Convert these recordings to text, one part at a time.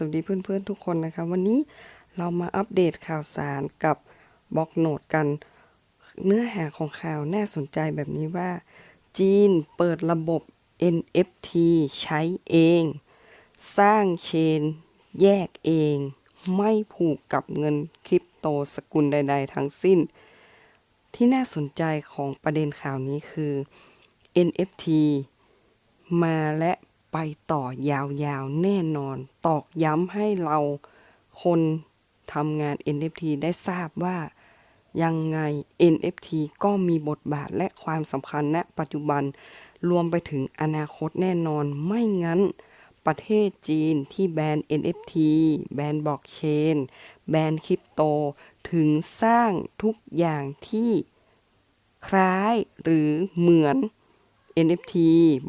สวัสดีเพื่อนๆทุกคนนะคะวันนี้เรามาอัปเดตข่าวสารกับบล็อกโนดกัน เนื้อหาของข่าวน่าสนใจแบบนี้ว่า จีนเปิดระบบ NFT ใช้เอง สร้างเชน แยกเอง ไม่ผูกกับเงินคริปโตสกุลใด ๆ ทั้งสิ้น ที่น่าสนใจของประเด็นข่าวนี้คือ NFT มาและ ไปต่อยาวๆ แน่นอน ตอกย้ำให้เราคนทำงาน NFT ได้ทราบว่ายังไง NFT ก็มีบทบาทและความสำคัญณปัจจุบัน รวมไปถึงอนาคตแน่นอน ไม่งั้น ประเทศจีนที่แบน NFT แบนบล็อกเชน แบนคริปโต ถึงสร้างทุกอย่างที่คล้ายหรือเหมือน NFT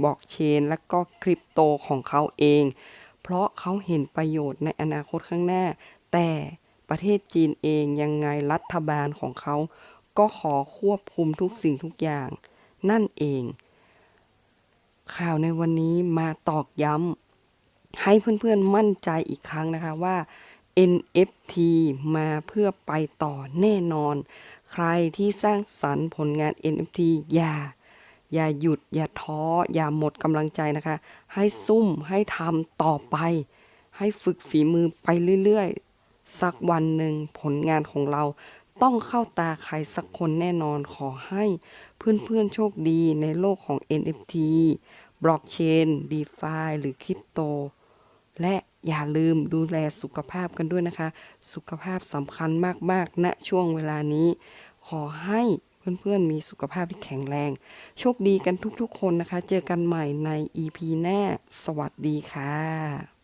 บล็อกเชน และก็คริปโตของเขาเอง เพราะเขาเห็นประโยชน์ในอนาคตข้างหน้า แต่ประเทศจีนเองยังไงรัฐบาลของเขา ก็ขอควบคุมทุกสิ่งทุกอย่าง นั่นเอง ข่าวในวันนี้มาตอกย้ำให้เพื่อนๆมั่นใจอีกครั้งนะคะว่า NFT มาเพื่อไปต่อแน่นอน ใครที่สร้างสรรค์ผลงาน NFT อย่า อย่าหยุด อย่าท้อ อย่าหมดกำลังใจนะคะ ให้ซุ่มให้ทำต่อไป ให้ฝึกฝีมือไปเรื่อยๆ สักวันหนึ่งผลงานของเราต้องเข้าตาใครสักคนแน่นอนขอให้เพื่อนๆโชคดีในโลกของ NFT บล็อกเชน DeFi หรือคริปโต และอย่าลืมดูแลสุขภาพกันด้วยนะคะ สุขภาพสำคัญมากๆณช่วงเวลานี้ ขอให้ เพื่อนๆ มีสุขภาพที่แข็งแรง โชคดีกันทุกๆคนนะคะ เจอกันใหม่ใน EP หน้า สวัสดีค่ะ